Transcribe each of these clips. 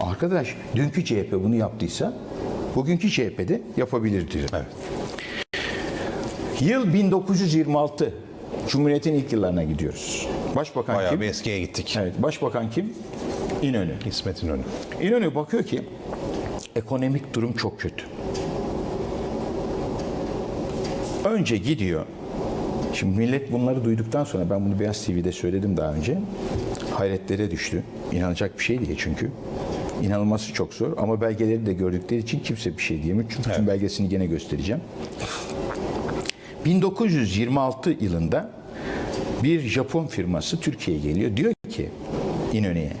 Arkadaş dünkü CHP bunu yaptıysa bugünkü CHP de yapabilir diyor. Evet. Yıl 1926. Cumhuriyet'in ilk yıllarına gidiyoruz. Başbakan Bayağı kim? bir eskiye gittik. Evet, başbakan kim? İnönü. İsmet İnönü. İnönü bakıyor ki ekonomik durum çok kötü. Önce gidiyor. Şimdi millet bunları duyduktan sonra ben bunu Beyaz TV'de söyledim daha önce. Hayretlere düştü. İnanacak bir şey değil çünkü. İnanılması çok zor ama belgeleri de gördükleri için kimse bir şey diyemiyor. Çünkü bütün belgesini gene göstereceğim. 1926 yılında bir Japon firması Türkiye'ye geliyor. Diyor ki İnönü'ye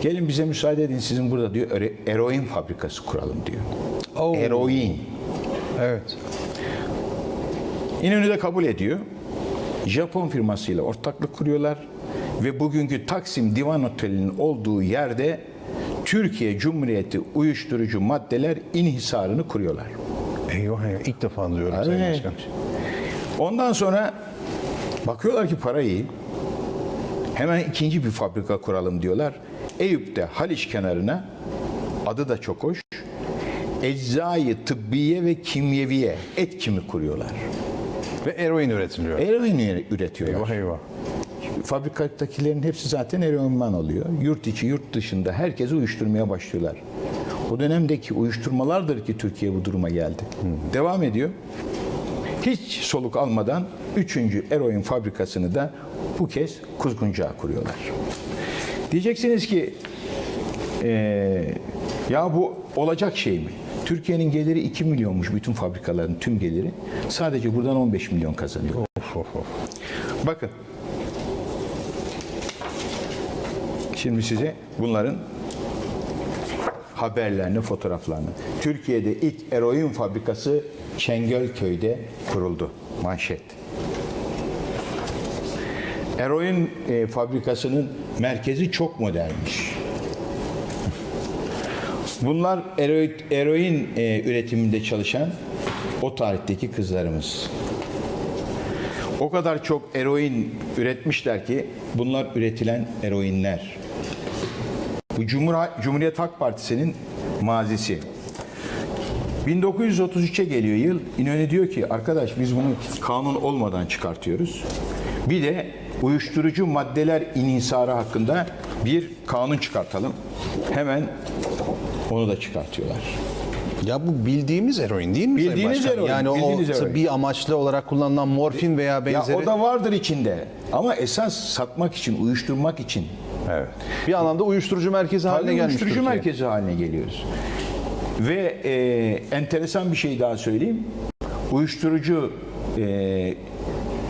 Gelin bize müsaade edin sizin burada diyor ero- eroin fabrikası kuralım diyor. Oo. Eroin. Evet. İnönü de kabul ediyor. Japon firmasıyla ortaklık kuruyorlar ve bugünkü Taksim Divan Oteli'nin olduğu yerde Türkiye Cumhuriyeti uyuşturucu maddeler inhisarını kuruyorlar. Eyvah eyvah. İlk defa duyuyorum Sayın Evet. Başkan. Ondan sonra bakıyorlar ki para iyi. Hemen ikinci bir fabrika kuralım diyorlar. Eyüp'te Haliç kenarına adı da çok hoş. Eczai tıbbiye ve kimyeviye et kimi kuruyorlar. Ve eroin üretiliyor. Eroin üretiyorlar. eyvah eyvah. Fabrikadakilerin hepsi zaten eroinman oluyor. Yurt içi, yurt dışında herkesi uyuşturmaya başlıyorlar. O dönemdeki uyuşturmalardır ki Türkiye bu duruma geldi. Devam ediyor. Hiç soluk almadan üçüncü eroin fabrikasını da bu kez Kuzguncuğa kuruyorlar. Diyeceksiniz ki eee, ya bu olacak şey mi? Türkiye'nin geliri 2 milyonmuş bütün fabrikaların tüm geliri. Sadece buradan 15 milyon kazanıyor. Of of of. Bakın. Şimdi size bunların haberlerini, fotoğraflarını. Türkiye'de ilk eroin fabrikası Çengelköy'de kuruldu. Manşet. Eroin e, fabrikasının merkezi çok modernmiş. Bunlar eroin, eroin e, üretiminde çalışan o tarihteki kızlarımız. O kadar çok eroin üretmişler ki bunlar üretilen eroinler. Bu Cumhur- Cumhuriyet Halk Partisi'nin mazisi. 1933'e geliyor yıl. İnönü diyor ki arkadaş biz bunu kanun olmadan çıkartıyoruz. Bir de uyuşturucu maddeler inhisarı hakkında bir kanun çıkartalım. Hemen onu da çıkartıyorlar. Ya bu bildiğimiz eroin değil mi Sayın Bildiğiniz Başkan? eroin, Yani bildiğiniz o eroin. tıbbi amaçlı olarak kullanılan morfin veya Ya benzeri. o da vardır içinde. Ama esas satmak için, uyuşturmak için Evet. Bir anlamda uyuşturucu merkezi haline Tabii gelmiş uyuşturucu Türkiye. merkezi haline geliyoruz. Ve e, enteresan bir şey daha söyleyeyim. Uyuşturucu e,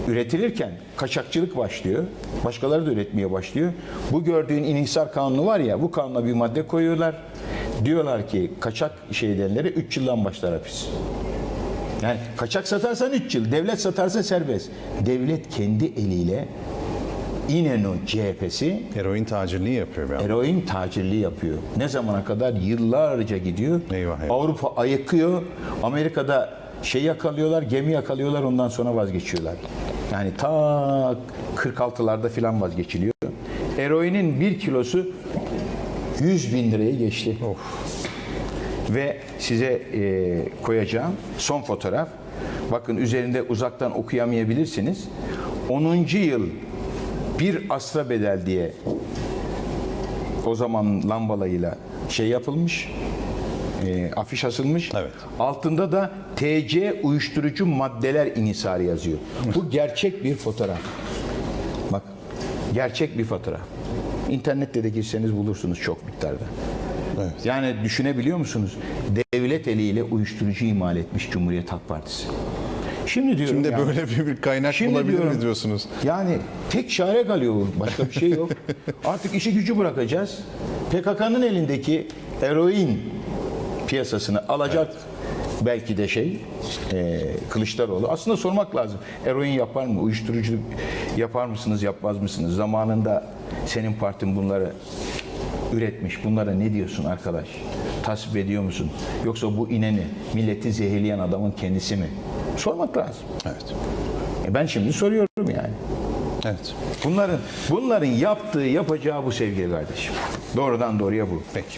üretilirken kaçakçılık başlıyor. Başkaları da üretmeye başlıyor. Bu gördüğün inhisar kanunu var ya bu kanuna bir madde koyuyorlar. Diyorlar ki kaçak şeylerlere 3 yıldan başlar hapis. Yani kaçak satarsan 3 yıl, devlet satarsa serbest. Devlet kendi eliyle İnönü CHP'si Eroin tacirliği yapıyor bir. Eroin tacirliği yapıyor. Ne zamana kadar? Yıllarca gidiyor. Eyvah, eyvah. Avrupa ayıkıyor. Amerika'da şey yakalıyorlar, gemi yakalıyorlar ondan sonra vazgeçiyorlar. Yani ta 46'larda filan vazgeçiliyor. Eroinin bir kilosu 100 bin liraya geçti. Ve size e, koyacağım son fotoğraf. Bakın üzerinde uzaktan okuyamayabilirsiniz. 10. yıl bir asra bedel diye o zaman lambalayla şey yapılmış, e, afiş asılmış. Evet. Altında da TC uyuşturucu maddeler inhisarı yazıyor. Bu gerçek bir fotoğraf. Bak, gerçek bir fotoğraf. İnternette de girseniz bulursunuz çok miktarda. Evet. Yani düşünebiliyor musunuz? Devlet eliyle uyuşturucu imal etmiş Cumhuriyet Halk Partisi. Şimdi diyorum Şimdi yani- böyle bir, bir kaynak Şimdi bulabilir diyorum, mi diyorsunuz? Yani tek çare kalıyor. Başka bir şey yok. Artık işi gücü bırakacağız. PKK'nın elindeki eroin piyasasını alacak belki de şey e, Kılıçdaroğlu. Aslında sormak lazım. Eroin yapar mı? Uyuşturucu yapar mısınız, yapmaz mısınız? Zamanında senin partin bunları üretmiş. Bunlara ne diyorsun arkadaş? Tasvip ediyor musun? Yoksa bu ineni, milleti zehirleyen adamın kendisi mi? Sormak lazım. Evet. E ben şimdi soruyorum yani. Evet. Bunların bunların yaptığı yapacağı bu sevgili kardeşim. Doğrudan doğruya bu. Peki.